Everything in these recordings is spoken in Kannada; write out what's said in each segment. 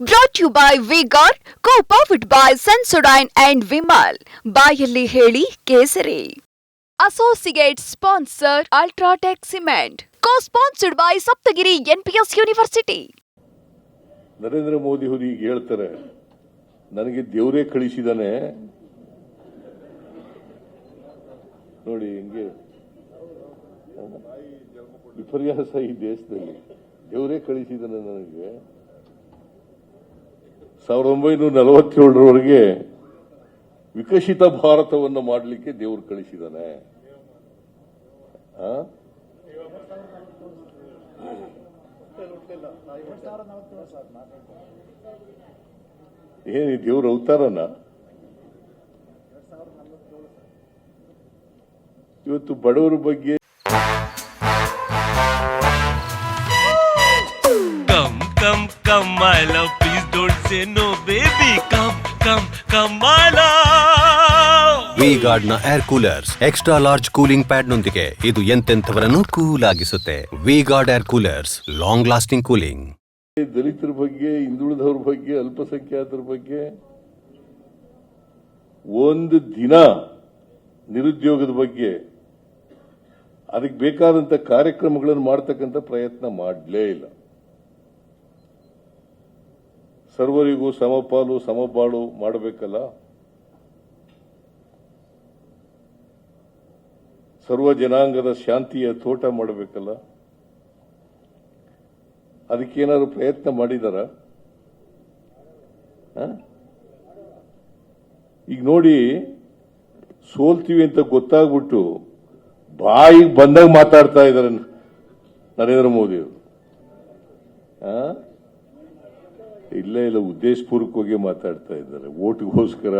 Brought you by vigour co powered by Sensodyne and Vimal ಬಾಯಲ್ಲಿ ಹೇಳಿ ಕೇಸರಿ. Associate sponsor UltraTech cement co sponsored by Saptagiri NPS university Narendra Modi ಅವರು ಈಗ ಹೇಳ್ತಾರೆ ನನಗೆ ದೇವರೇ ಕಳಿಸಿದಾನೆ. ನೋಡಿ ಹಿಂಗೆ. ವಿಪರ್ಯಾಸ ಈ ದೇಶದಲ್ಲಿ. ದೇವರೇ ಕಳಿಸಿದಾನೆ ನನಗೆ. ಸಾವಿರದ ಒಂಬೈನೂರ ನಲವತ್ತೇಳರವರೆಗೆ ವಿಕಸಿತ ಭಾರತವನ್ನು ಮಾಡಲಿಕ್ಕೆ ದೇವರು ಕಳಿಸಿದಾನೆ? ಏನು ದೇವ್ರ ಅವತಾರನ ಇವತ್ತು ಬಡವರ ಬಗ್ಗೆ come come come, I love Please don't say no, baby. Come, come, come, my love. V got ನ air coolers extra large cooling pad ನೊಂದಿಗೆ ಇದು ಎಂತೆಂಥವರನ್ನು cool ಆಗಿಸುತ್ತೆ V Guard air coolers long lasting cooling ದಲಿತರ ಬಗ್ಗೆ ಹಿಂದುಳಿದವ್ರ ಬಗ್ಗೆ ಅಲ್ಪಸಂಖ್ಯಾತರ ಬಗ್ಗೆ ಒಂದು ದಿನ ನಿರುದ್ಯೋಗದ ಬಗ್ಗೆ ಅದಕ್ಕೆ ಬೇಕಾದಂತ ಕಾರ್ಯಕ್ರಮಗಳನ್ನು ಮಾಡ್ತಕ್ಕಂಥ ಪ್ರಯತ್ನ ಮಾಡಲೇ ಇಲ್ಲ ಸರ್ವರಿಗೂ ಸಮಪಾಲು ಸಮಬಾಳು ಮಾಡಬೇಕಲ್ಲ? ಸರ್ವ ಜನಾಂಗದ ಶಾಂತಿಯ ತೋಟ ಮಾಡಬೇಕಲ್ಲ? ಅದಕ್ಕೇನಾದ್ರು ಪ್ರಯತ್ನ ಮಾಡಿದಾರ? ಈಗ ನೋಡಿ, ಸೋಲ್ತೀವಿ ಅಂತ ಗೊತ್ತಾಗ್ಬಿಟ್ಟು ಬಾಯಿಗೆ ಬಂದಾಗ ಮಾತಾಡ್ತಾ ಇದ್ದಾರೆ ನರೇಂದ್ರ ಮೋದಿ ಅವರು? ಇಲ್ಲೇ ಇಲ್ಲ, ಉದ್ದೇಶಪೂರ್ವಕವಾಗಿ ಮಾತಾಡ್ತಾ ಇದ್ದಾರೆ. ಓಟ್ಗೋಸ್ಕರ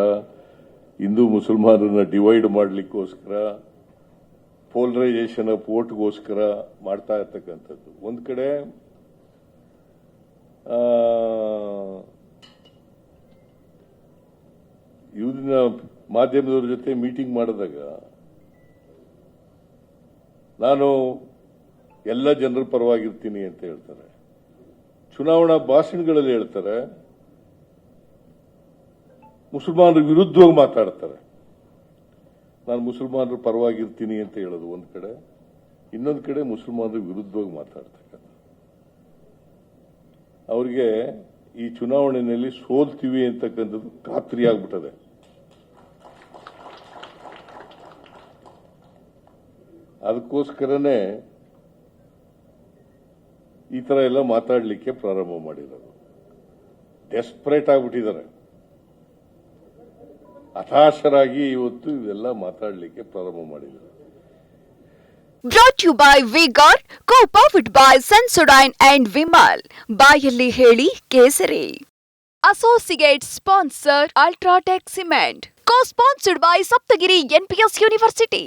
ಹಿಂದೂ ಮುಸಲ್ಮಾನರನ್ನ ಡಿವೈಡ್ ಮಾಡಲಿಕ್ಕೋಸ್ಕರ ಪೋಲರೈಸೇಷನ್ ಆಫ್ ಓಟ್ಗೋಸ್ಕರ ಮಾಡ್ತಾ ಇರ್ತಕ್ಕಂಥದ್ದು. ಒಂದು ಕಡೆ ಇವ್ರನ್ನ ಮಾಧ್ಯಮದವ್ರ ಜೊತೆ ಮೀಟಿಂಗ್ ಮಾಡಿದಾಗ, ನಾನು ಎಲ್ಲ ಜನರ ಪರವಾಗಿರ್ತೀನಿ ಅಂತ ಹೇಳ್ತಾರೆ. ಚುನಾವಣಾ ಭಾಷಣಗಳಲ್ಲಿ ಹೇಳ್ತಾರೆ, ಮುಸಲ್ಮಾನರ ವಿರುದ್ಧವಾಗಿ ಮಾತಾಡ್ತಾರೆ. ನಾನು ಮುಸಲ್ಮಾನರ ಪರವಾಗಿರ್ತೀನಿ ಅಂತ ಹೇಳೋದು ಒಂದು ಕಡೆ, ಇನ್ನೊಂದು ಕಡೆ ಮುಸಲ್ಮಾನರ ವಿರುದ್ಧವಾಗಿ ಮಾತಾಡ್ತಕ್ಕಂಥ. ಅವ್ರಿಗೆ ಈ ಚುನಾವಣೆಯಲ್ಲಿ ಸೋಲ್ತೀವಿ ಅಂತಕ್ಕಂಥದ್ದು ಖಾತ್ರಿ ಆಗ್ಬಿಟ್ಟದೆ. ಅದಕ್ಕೋಸ್ಕರನೇ ಈ ತರ ಎಲ್ಲ ಮಾತಾಡಲಿಕ್ಕೆ ಪ್ರಾರಂಭ ಮಾಡಿದರು. ಡೆಸ್ಪರೇಟ್ ಆಗ್ಬಿಟ್ಟಿದ್ದಾರೆ. ಹತಾಶರಾಗಿ ಇವತ್ತು ಇವೆಲ್ಲ ಮಾತಾಡಲಿಕ್ಕೆ ಪ್ರಾರಂಭ ಮಾಡಿದ್ದಾರೆ brought you by vigour co powered by Sensodyne and Vimal ಬಾಯಲ್ಲಿ ಹೇಳಿ ಕೇಸರಿ. Associate sponsor UltraTech cement co sponsored by Saptagiri NPS university